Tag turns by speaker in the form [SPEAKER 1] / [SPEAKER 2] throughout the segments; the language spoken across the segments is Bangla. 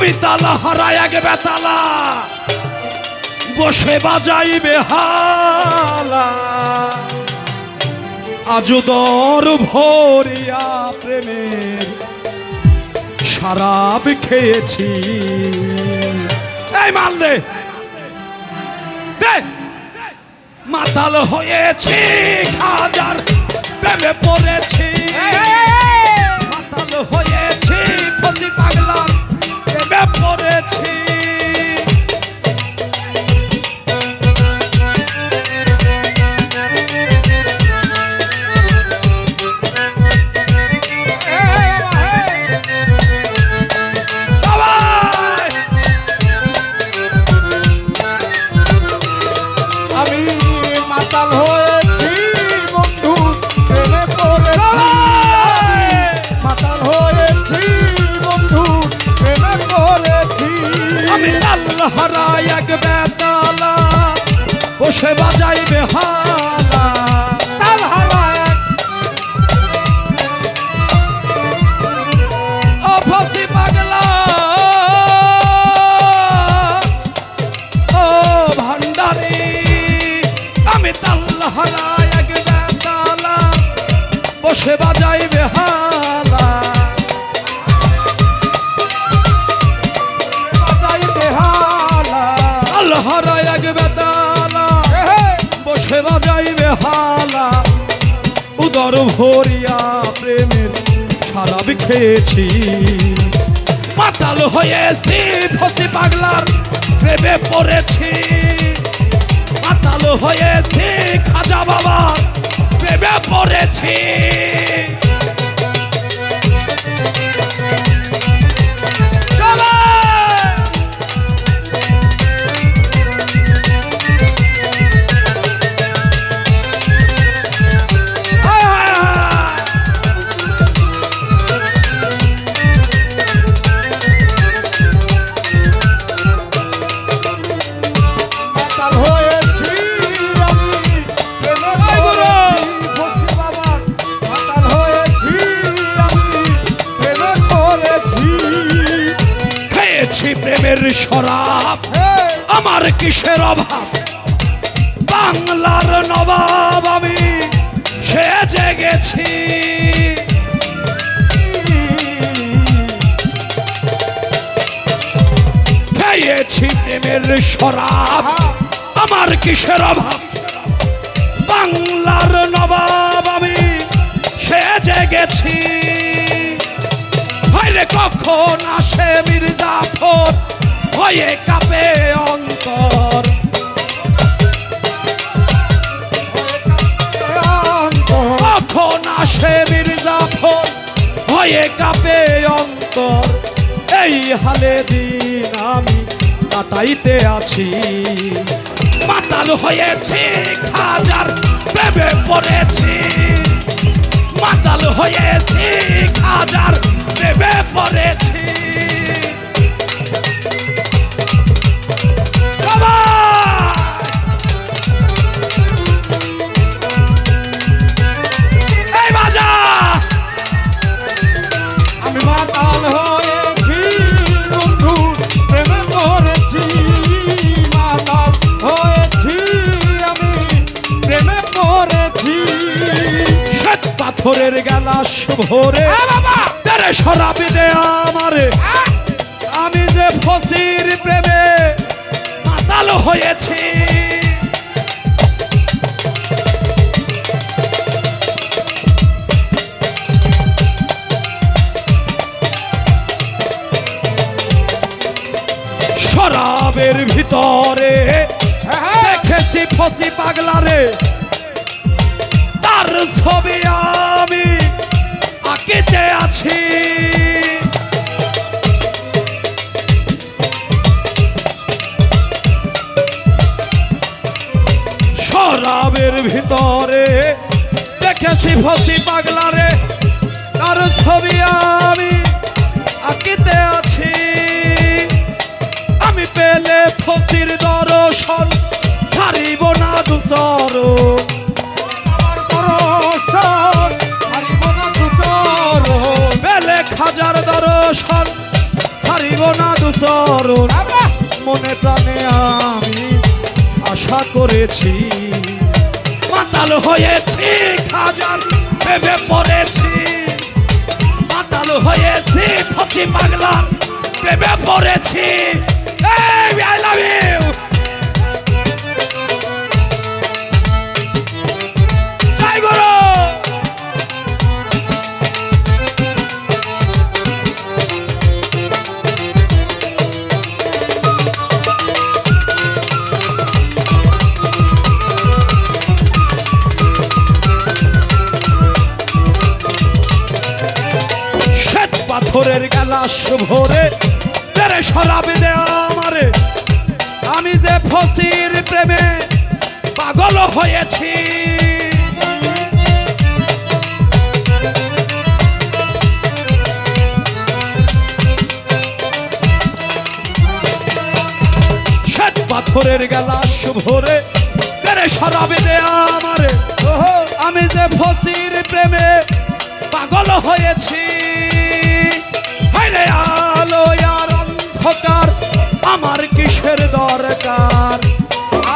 [SPEAKER 1] আমি তালা হারাই আগে বেতালা। বসে বাজাইবে হালা। আজু দর ভরিয়া প্রেমের শরাব খেয়েছি। এই মাল দে। মাতাল হয়েছি হাজার প্রেমে পড়েছি। হারাই এক বেতালা। বসে বাজাইবে হালা
[SPEAKER 2] বাজাই বেহালা।
[SPEAKER 1] আল্লাহ হারাই এক
[SPEAKER 2] এহে,
[SPEAKER 1] বসে যাইবে হালা। উদর ভরিয়া প্রেমের সারা খেয়েছি। পাতাল হয়েছি ফসি পাগলার প্রেমে পড়েছি। পাতাল হয়েছি খাজা বাবা প্রেমে পড়েছি।
[SPEAKER 2] পড়েছি
[SPEAKER 1] খেয়েছি প্রেমের শরাব। আমার কিসের অভাব? বাংলার নবাব আমি সেজে গেছি। খেয়েছি প্রেমের শরাব। আমার কিসের অভাব? বাংলার নবাব আমি সেজে গেছি। হইলে কখন আসে মির্জাফর? হয়ে কাপে অন্তর। কখন আসে মির্জাফর? হয়ে কাপে অন্তর। এই হালে দিন আমি কাটাইতে আছি। মাতাল হয়েছি, খাজার প্রেমে পড়েছি। মাতাল হয়েছি, খাজার প্রেমে পড়েছি সবাই! এই বাজা!
[SPEAKER 2] আমি
[SPEAKER 1] তেরে সরাবি দে আমারে। আমি যে ফসির প্রেমে মাতাল হয়েছি। শরাবের ভিতরে দেখেছি ফসি পাগলারে। তার ছবি আমি আঁকিতে আছি। শরাবের ভিতরে দেখেছি ফসি পাগলারে তার ছবি আমি। পেলে দর্শন ছাড়িব না দুচরণ মনে প্রাণে আমি আশা করেছি মাতাল হয়েছি খাজার ভেবে পড়েছি। মাতাল হয়েছি ফচি পাগলা ভেবে পড়েছি। এই আই লাভ ইউ পাথরের গালাস ভরে তেরে শরাবে দে আমারে। আমি যে ফসির প্রেমে পাগল হয়েছি। শ্বেত পাথরের গালাস ভরে তেরে শরাবে দে আমারে। আমি যে ফসির প্রেমে পাগল হয়েছি। হাইরে আলো আর অন্ধকার আমার কিসের দরকার?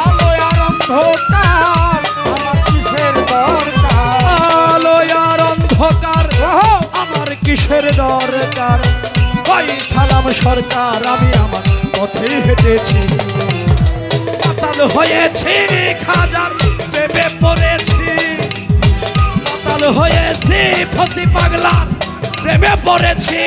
[SPEAKER 2] আলো আর অন্ধকার আমার কিসের দরকার?
[SPEAKER 1] আলো আর অন্ধকার আমার কিসের দরকার? ওই সালাম সরকার আমি আমার পথে হেঁটেছি। পাতাল হয়েছি খাজার প্রেমে পড়েছি। পাতাল হয়েছি ফসি পাগলা প্রেমে পড়েছি।